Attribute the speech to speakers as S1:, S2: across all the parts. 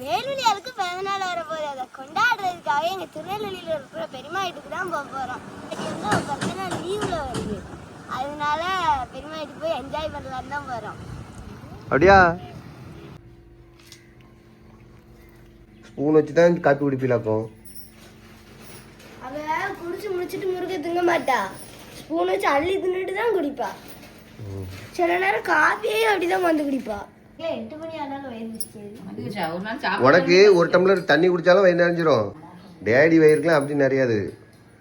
S1: வேலுலியாளுக்கு பிறந்தநாள் வர போகுது அதை கொண்டாடுறதுக்காக எங்க திருநெல்வேலியில இருக்கிற பெரியம்மா வீட்டுக்கு தான் போக இன்னைக்கு வந்து அவ பிறந்தநாள் லீவ்ல வருது. அதனால பெரியம்மா வீட்டுக்கு போய் என்ஜாய் பண்ணலான்னு தான் போறோம்.
S2: அப்படியா? ஸ்பூன் வச்சு தான் காப்பி குடிப்பீலாக்கும்
S1: அவ குடிச்சு முடிச்சிட்டு முருக திங்க மாட்டா. ஸ்பூன் வச்சு அள்ளி தின்னுட்டு தான் குடிப்பா சில நேரம் காப்பியே அப்படிதான் வந்து குடிப்பா.
S2: உனக்கு ஒரு டம்ளர் தண்ணி குடிச்சாலும் வயிறு நிறைஞ்சிரும். டேடி வயிறுக்குலாம் அப்படி நிறையாது.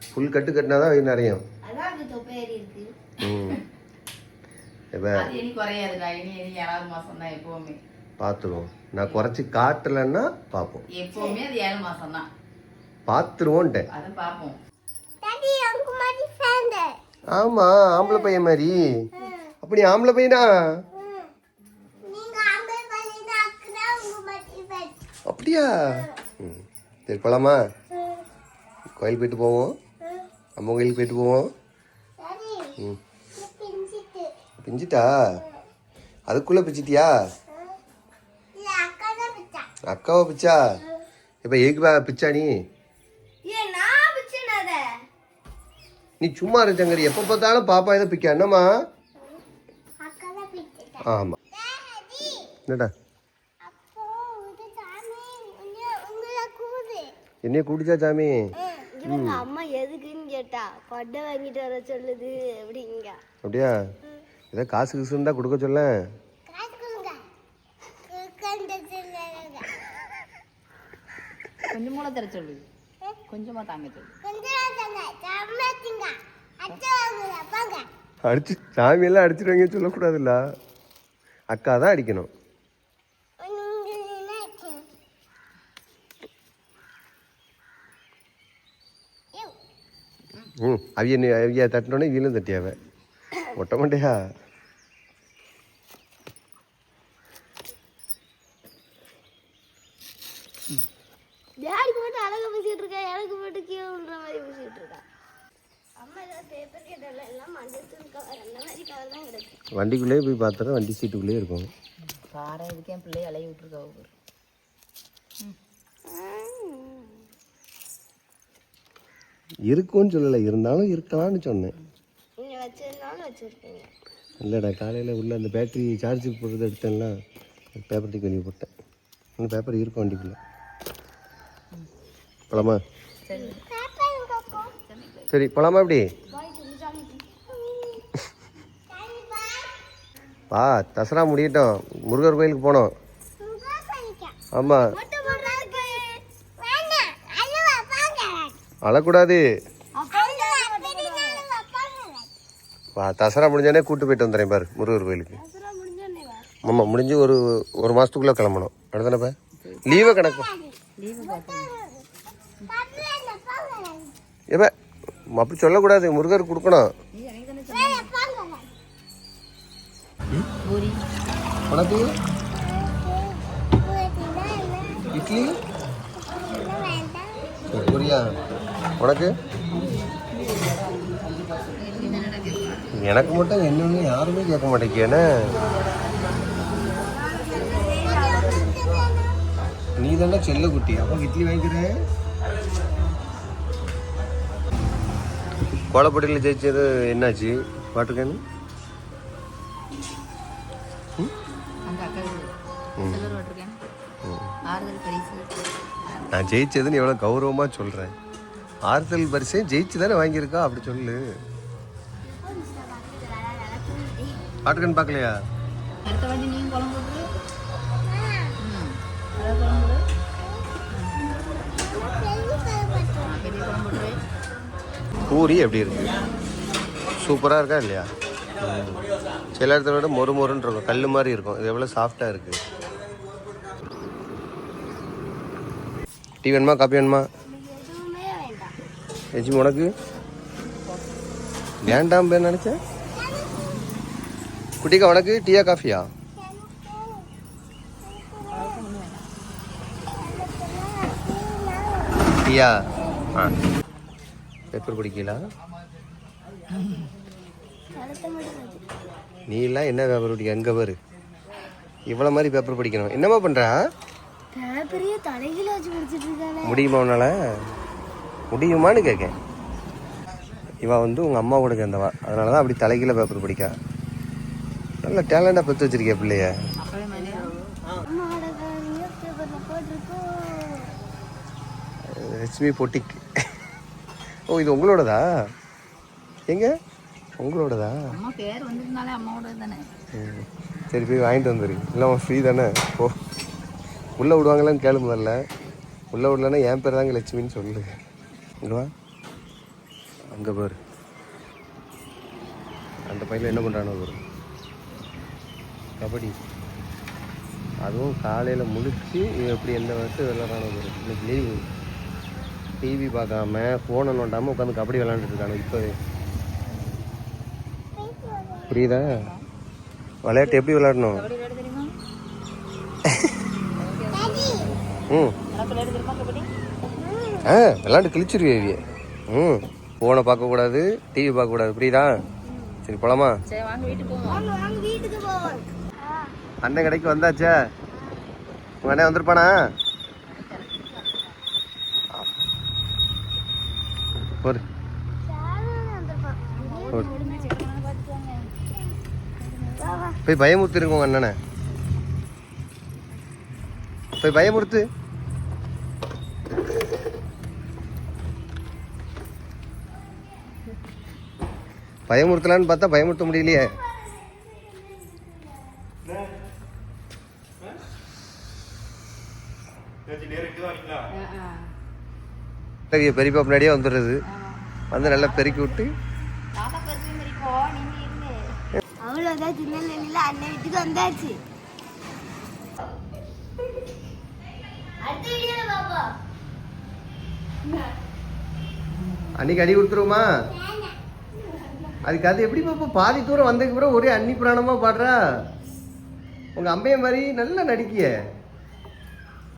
S2: ஃபுல் கட்டு கட்டினா தான் வயிறு நிறையும்.
S1: அதான் அது தொப்பையேறி இருக்கு.
S2: ம். இப்போ
S3: அது இனி குறையாதுடா. இனி இனி ஏழாவது மாசம் தான் எப்பவுமே.
S2: பார்த்துருவோம் நான் குறைச்சி காட்டலைன்னா பார்ப்போம்
S3: எப்பவுமே அது ஏழு மாசம் தான்
S2: பார்த்துருவோன்ட்டேன்
S3: அதை பார்ப்போம்
S1: டாடி அங்க மாதிரி சேர்ந்த.
S2: ஆமாம் ஆம்பளை பையன் மாதிரி. அப்படி ஆம்பளை பையனா? அப்படியா ம் சரி போலாமா? கோயில் போயிட்டு போவோம். அம்மா கோயிலுக்கு போயிட்டு போவோம். ம்.
S1: பிஞ்சிட்டு?
S2: அதுக்குள்ளே பிச்சிட்டியா அக்காவை பிச்சா? இப்போ எதுக்கு பிச்சா நீ? நீ சும்மா இரு சங்கரி. எப்போ பார்த்தாலும் பாப்பா இதை பிக்க. என்னம்மா? ஆமாம் என்னடா
S1: அப்போ இது சாமி உங்க உங்கள கூது
S2: என்னைய கூட்டிச்சா சாமி?
S1: இவங்க அம்மா எதுக்குன்னு கேட்டா கொடை வாங்கிட்டு வர சொல்லுது அப்படிங்க.
S2: அப்படியா? ஏதோ காசு கிசு இருந்தால் கொடுக்க சொல்ல.
S1: காசு கொடுங்க. கண்டது
S3: கொஞ்சமா தர சொல்லு. கொஞ்சமா தாங்க சொல்லு.
S2: அடிச்சு சாமியெல்லாம் அடிச்சிருவாங்க சொல்லக்கூடாதுல்ல. அக்கா தான் அடிக்கணும். ம். அவிய நீ- அவிய தட்டினோடனே இவளும் தட்டியாவ ஒட்ட மாட்டியா?
S1: டேடிக்கு மட்டும் இருக்கா? எனக்கு மட்டும் கீழே மாதிரி பேசிட்டு இருக்கா? அம்மா ஏதாவது பேப்பர் கேட்டல எல்லாம் மஞ்சள் தூள் கவர் அந்த மாதிரி கவர் தான் கிடக்கு.
S2: வண்டிக்குள்ளேயே போய் பார்த்தா வண்டி சீட்டுக்குள்ளேயே இருக்கும்.
S3: பாரு இதுக்கே பிள்ளை இலைய விட்டுருக்கா ஒவ்வொரு.
S2: இருக்கும்னு சொல்லலை இருந்தாலும் இருக்கலாம்னு சொன்னேன். இல்லைடா காலையில் உள்ள அந்த பேட்டரி சார்ஜுக்கு போடுறது எடுத்தேன்ல பேப்பர் தூக்கி வெளியே போட்டேன். இன்னும் பேப்பர் இருக்கும் வண்டிக்குள்ளே. போலாமா?
S3: சரி
S2: போலாமா இப்படி
S1: பாய்
S2: வா தசரா முடியட்டும். முருகர் கோயிலுக்கு போனோம். ஆமாம்
S1: மொட்டை போடுறதுக்கு வேண்டாம் அழுவா பாங்க
S2: அழக்கூடாது. வா தசரா முடிஞ்சோடனே கூட்டு போயிட்டு வந்துடுறேன் பாரு முருகர் கோயிலுக்கு. ஆமாம் முடிஞ்சு ஒரு ஒரு மாதத்துக்குள்ளே கிளம்பணும். அடுத்தானப்ப லீவை கணக்கு ஏப்ப அப்படி சொல்லக்கூடாது முருகர் கொடுக்கணும். இட்லி? புரியா? உனக்கு? எனக்கு மட்டும் என்னன்னு யாருமே கேட்க மாட்டேங்கேன்னு நீ தானே செல்ல குட்டி. அப்போ இட்லி வாங்கிக்கிறேன் கோலப்பட்டியில் ஜெயிச்சது என்னாச்சு?
S3: பரிசு
S2: நான் ஜெயிச்சதுன்னு எவ்வளோ கௌரவமாக சொல்கிறேன் ஆறுதல் பரிசே ஜெயிச்சு தானே வாங்கியிருக்கா? அப்படி சொல்லு. பாட்டுக்கன்னு பார்க்கலையா? பூரி எப்படி இருக்கு? சூப்பராக இருக்கா இல்லையா. சில இடத்துல விட மொறு மொறுன்னு இருக்கும். கல் மாதிரி இருக்கும். இது எவ்வளோ சாஃப்டாக இருக்கு. டீ வேணுமா? காப்பி வேணுமா? எஜி உனக்கு? வேண்டாம் பேர் நினச்சேன் குட்டிக்கா உனக்கு டீயா காஃபியா? டீயா? ஆ. பேப்பர் குடிக்கலா
S1: கழுத்தை மட்டும் வச்சு
S2: நீ எல்லாம் என்ன பேப்பர் படிக்க எங்கே பாரு. இவ்வளோ மாதிரி பேப்பர் படிக்கணும். என்னம்மா பண்ணுறா முடியுமா உன்னால? முடியுமான்னு கேட்கேன். இவன் வந்து உங்கள் அம்மா கூட சேர்ந்தவா. அதனால தான் அப்படி தலைகீழ பேப்பர் படிக்கா. நல்ல டேலண்டாக பெற்று வச்சிருக்கே பிள்ளைய. லட்சுமி பொட்டிக். ஓ இது உங்களோடதா? எங்க? உங்களோடதா. சரி போய் வாங்கிட்டு வந்துரு. இல்லை ஃப்ரீ தானே. ஓ உள்ளே விடுவாங்களான்னு கேளு முதல்ல. உள்ளே விடலன்னா என் பேர் தாங்க லட்சுமின்னு சொல்லு. இங்க வா. அங்கே பாரு. அந்த பையன் என்ன பண்ணுறானோ பாரு. கபடி. அதுவும் காலையில் முழிச்சு எப்படி எந்த வயசு விளாட்றானோ பாரு. இன்னைக்கு லீவு. டிவி பார்க்காம ஃபோனை நோண்டாமல் உட்காந்து கபடி விளாண்டுட்டு இப்போவே. புரியுதா? விளையாட்டு எப்படி விளையாடணும்? ம்
S3: உனக்கு விளையாட தெரியுமா கபடி
S2: ஆ விளாண்டு கிழிச்சிருவே ம் ஃபோனை பார்க்கக்கூடாது டிவி பார்க்கக்கூடாது புரியுதா? சரி போலாமா?
S3: சரி வாங்க வீட்டுக்கு போவோம்.
S1: வாங்க வாங்க வீட்டுக்கு போவோம்.
S2: அண்ணன் கடைக்கு வந்தாச்சா? உங்கள் அண்ணன் வந்திருப்பானா? ஒரு ஒரு போய் பயமுறுத்துருங்க உங்கள் அண்ணனை. போய் பயமுறுத்து. பயமுறுத்தலான்னு பார்த்தா பயமுறுத்த முடியலையே. பெரிய பெரியப்பா முன்னாடியே வந்துடுறது. வந்து நல்லா பெருக்கி விட்டு.
S1: அவ்வளோதான் திருநெல்வேலியில் அண்ணன் வீட்டுக்கு வந்தாச்சு.
S2: அன்னைக்கு அடி கொடுத்துருவோமா? அதுக்கு அது எப்படி பாப்பா பாதி தூரம் வந்ததுக்கு அப்புறம் ஒரே அன்னி புராணமாக பாடுறா? உங்க அம்மைய மாதிரி நல்லா நடிக்கிய.